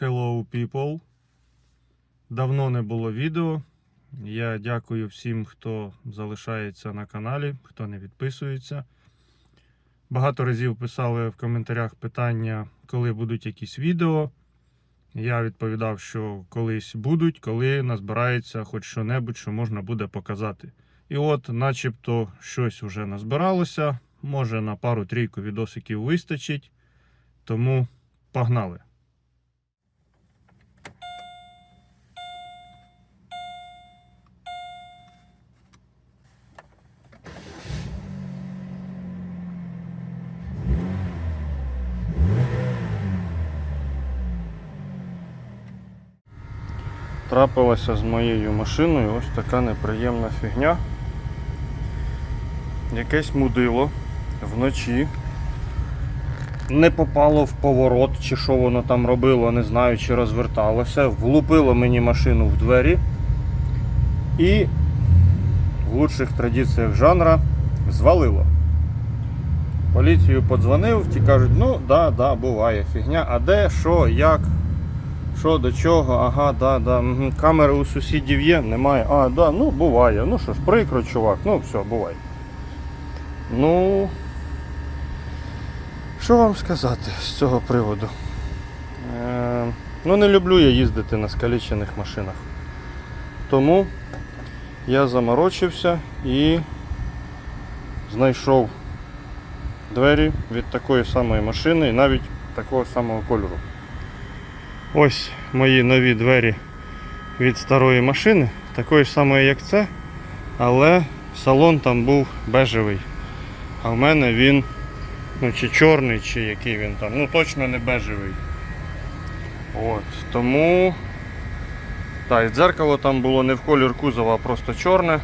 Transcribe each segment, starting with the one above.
Hello people. Давно не було відео. Я дякую всім, хто залишається на каналі, хто не відписується. Багато разів писали в коментарях питання, коли будуть якісь відео. Я відповідав, що колись будуть, коли назбирається хоч що-небудь, що можна буде показати. І от, начебто, щось вже назбиралося. Може на пару-трійку відосиків вистачить. Тому погнали. Трапилася з моєю машиною ось така неприємна фігня. Якесь мудило вночі не попало в поворот, чи що воно там робило, не знаю, чи розверталося. Влупило мені машину в двері і в лучших традиціях жанра звалило. Поліцію подзвонив, ті кажуть, ну да, да, буває фігня. А де, що, як, що до чого, ага, да, да. Камери у сусідів є, немає. А, да, ну буває. Ну що ж, прикро, чувак, ну все, буває. Ну, що вам сказати з цього приводу? Е, ну, не люблю я їздити на скалічених машинах. Тому я заморочився і знайшов двері від такої самої машини і навіть такого самого кольору. Ось мої нові двері від старої машини, такої ж самої, як це, але салон там був бежевий. А в мене він ну, чи чорний, чи який він там. Ну точно не бежевий. От, тому. Так, і дзеркало там було не в колір кузова, а просто чорне.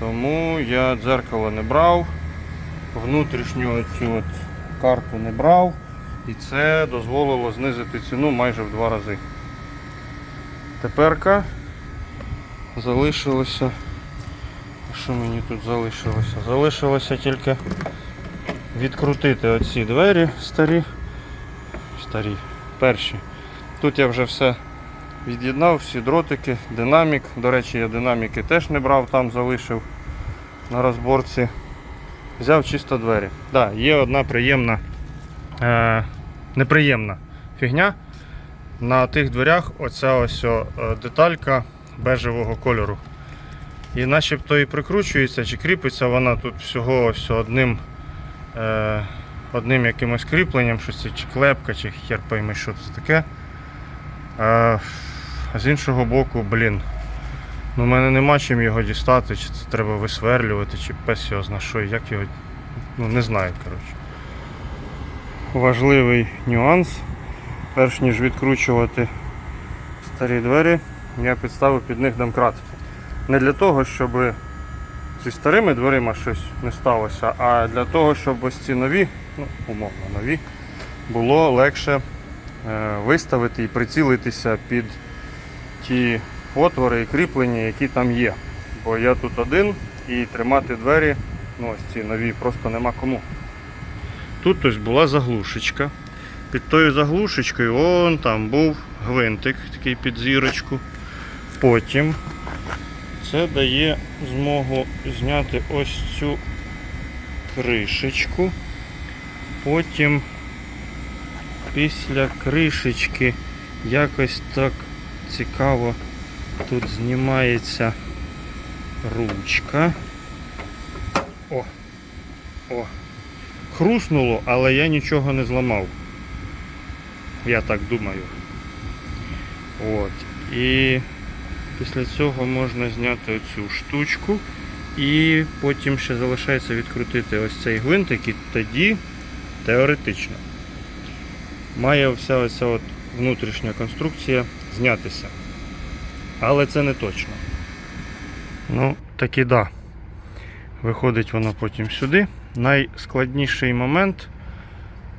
Тому я дзеркало не брав, внутрішню цю от карту не брав. І це дозволило знизити ціну майже в два рази. Теперка залишилося. Що мені тут залишилося? Залишилося тільки відкрутити оці двері старі. Старі, перші. Тут я вже все від'єднав, всі дротики, динамік. До речі, я динаміки теж не брав, там залишив на розборці. Взяв чисто двері. Так, да, є одна приємна, е, неприємна фігня. На тих дверях оця ось е, деталька бежевого кольору. І начебто і прикручується, чи кріпиться вона тут всього ось одним е, одним якимось кріпленням, щось це, чи клепка, чи хер пойми, що це таке. Е, а з іншого боку, блін, ну в мене нема чим його дістати, чи це треба висверлювати, чи пес його зна що, як його. Ну не знаю, коротше. Важливий нюанс. Перш ніж відкручувати старі двері, я підставив під них домкрат. Не для того, щоб зі старими дверима щось не сталося, а для того, щоб ось ці нові, ну, умовно нові, було легше е, виставити і прицілитися під ті отвори і кріплення, які там є. Бо я тут один і тримати двері, ну ось ці нові, просто нема кому. Тут ось була заглушечка. Під тою заглушечкою он там був гвинтик, такий під зірочку. Потім це дає змогу зняти ось цю кришечку. Потім після кришечки якось так цікаво тут знімається ручка. О! О! Хруснуло, але я нічого не зламав. Я так думаю. От. І Після цього можна зняти оцю штучку і потім ще залишається відкрутити ось цей гвинтик і тоді теоретично має вся оця от внутрішня конструкція знятися. Але це не точно. Ну, таки да. Виходить воно потім сюди. Найскладніший момент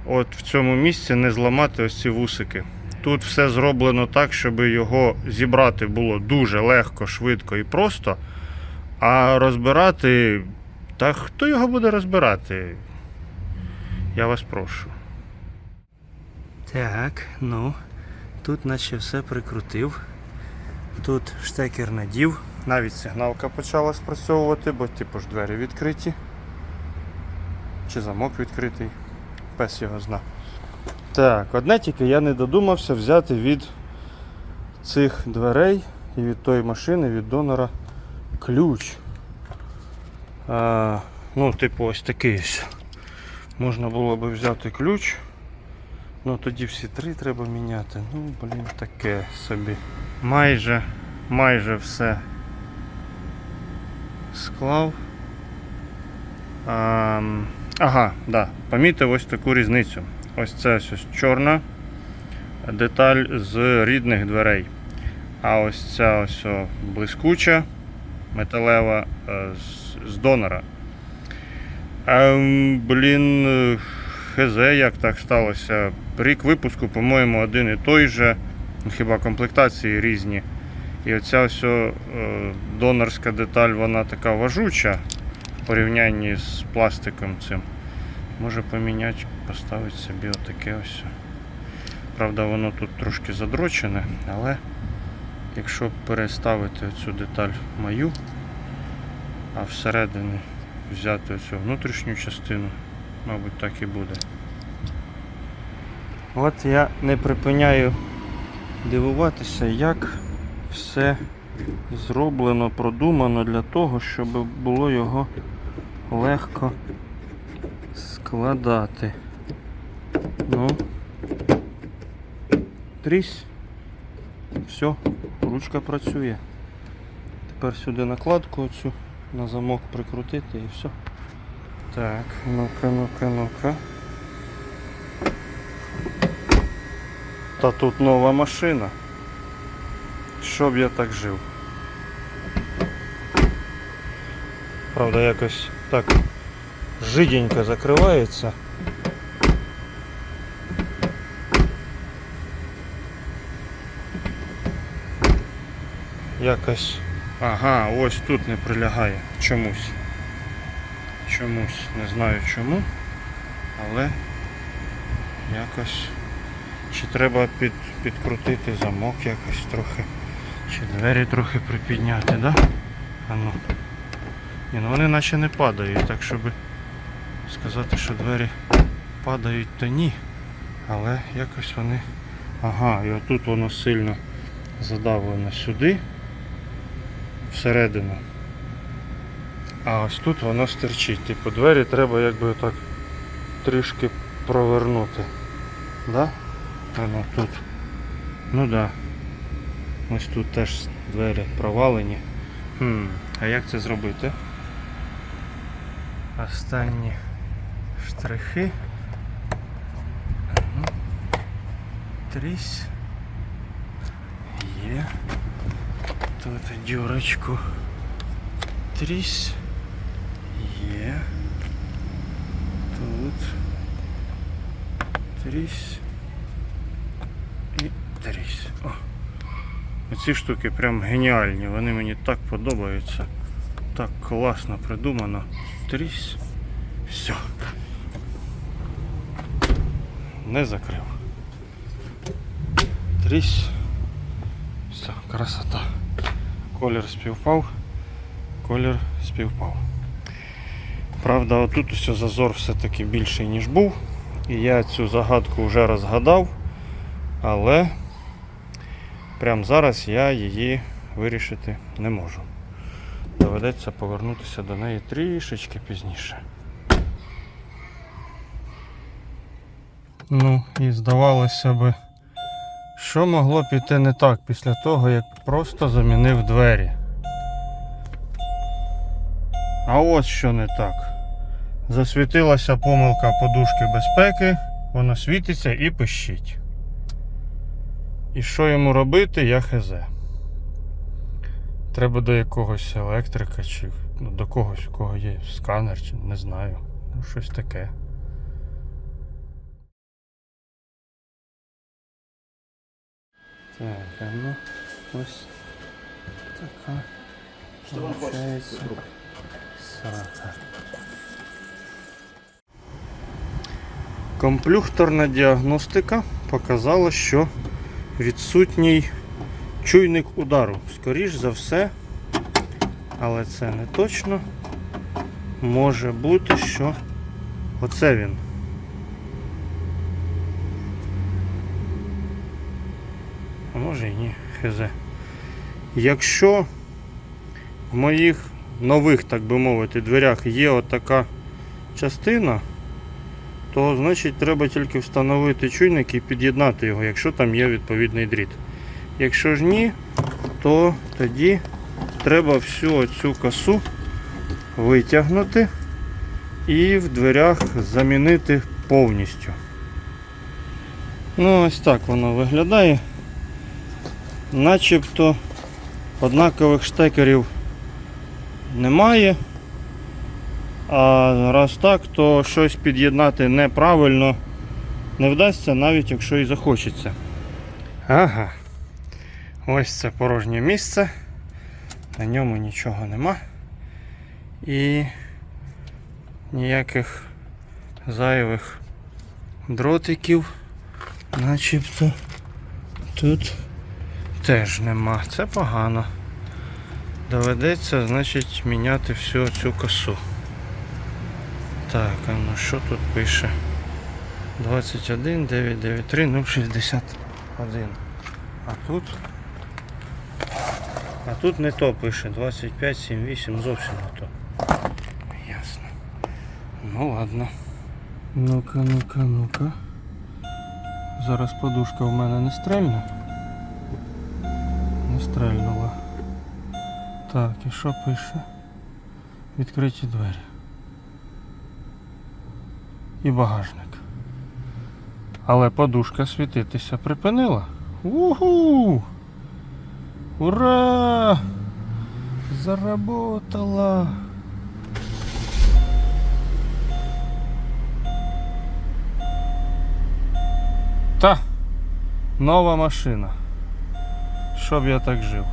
от в цьому місці не зламати ось ці вусики. Тут все зроблено так, щоб його зібрати було дуже легко, швидко і просто. А розбирати. Та хто його буде розбирати? Я вас прошу. Так, ну. Тут наче все прикрутив. Тут штекер надів. Навіть сигналка почала спрацьовувати, бо типу ж двері відкриті. Чи замок відкритий. Пес його зна. Так, одне тільки я не додумався взяти від цих дверей і від тої машини, від донора ключ. А, ну, типу, ось такий ось. Можна було би взяти ключ. Ну тоді всі три треба міняти. Ну, блін, таке собі. Майже, майже все склав. А, ага, да, помітив ось таку різницю. Ось це ось, чорна деталь з рідних дверей. А ось ця ось блискуча металева е, з, донора. Ем, блін, хз, як так сталося. Рік випуску, по-моєму, один і той же, хіба комплектації різні. І оця ось е, донорська деталь, вона така важуча в порівнянні з пластиком цим. Може поміняти, поставити собі отаке ось. Правда, воно тут трошки задрочене, але якщо переставити цю деталь мою, а всередині взяти оцю внутрішню частину, мабуть, так і буде. От я не припиняю дивуватися, як все зроблено, продумано для того, щоб було його легко складати. Ну, трісь. Все, ручка працює. Тепер сюди накладку оцю на замок прикрутити і все. Так, ну-ка, ну-ка, ну-ка. Та тут нова машина. Щоб я так жив. Правда, якось так жиденько закривається. Якось. Ага, ось тут не прилягає. Чомусь. Чомусь. Не знаю чому. Але якось. Чи треба під, підкрутити замок якось трохи. Чи двері трохи припідняти, да? А ну. Ні, ну вони наче не падають, так щоб сказати, що двері падають, то ні. Але якось вони. Ага, і отут воно сильно задавлено сюди, всередину. А ось тут воно стерчить. Типу двері треба якби так трішки провернути. Да? Воно тут. Ну да. Ось тут теж двері провалені. Хм, а як це зробити? Останні штрихи. Трісь. Є. Тут дюрочку. Трісь. Є. Тут. Трісь. І трісь. О. Ці штуки прям геніальні, вони мені так подобаються. Так класно придумано. Трісь. Все. Не закрив. Трісь. Все, красота. Колір співпав. Колір співпав. Правда, отут ось зазор все-таки більший, ніж був. І я цю загадку вже розгадав, але прямо зараз я її вирішити не можу. Доведеться повернутися до неї трішечки пізніше. Ну, і здавалося би, що могло піти не так після того, як просто замінив двері. А ось що не так. Засвітилася помилка подушки безпеки, воно світиться і пищить. І що йому робити, я хз. Треба до якогось електрика чи ну, до когось, у кого є сканер, чи не знаю. Ну, щось таке. Так, а ну ось така. Получається срака. Комплюхторна діагностика показала, що відсутній чуйник удару. Скоріш за все, але це не точно. Може бути, що оце він. А може і ні, хз. Якщо в моїх нових, так би мовити, дверях є отака частина, то значить треба тільки встановити чуйник і під'єднати його, якщо там є відповідний дріт. Якщо ж ні, то тоді треба всю цю косу витягнути і в дверях замінити повністю. Ну, ось так воно виглядає. Начебто однакових штекерів немає. А раз так, то щось під'єднати неправильно не вдасться, навіть якщо і захочеться. Ага. Ось це порожнє місце. На ньому нічого нема. І ніяких зайвих дротиків, начебто тут теж нема. Це погано. Доведеться, значить, міняти всю цю косу. Так, а ну що тут пише? 21 993 061. А тут. А тут не то пише. 25 78 зовсім не то. Ясно. Ну ладно. Ну-ка, ну-ка, ну-ка. Зараз подушка в мене не стрельне. Не стрельнула. Так, і що пише? Відкриті двері. І багажник. Але подушка світитися припинила. Уху! Ура! Заработала! Та! Нова машина. Щоб я так жив.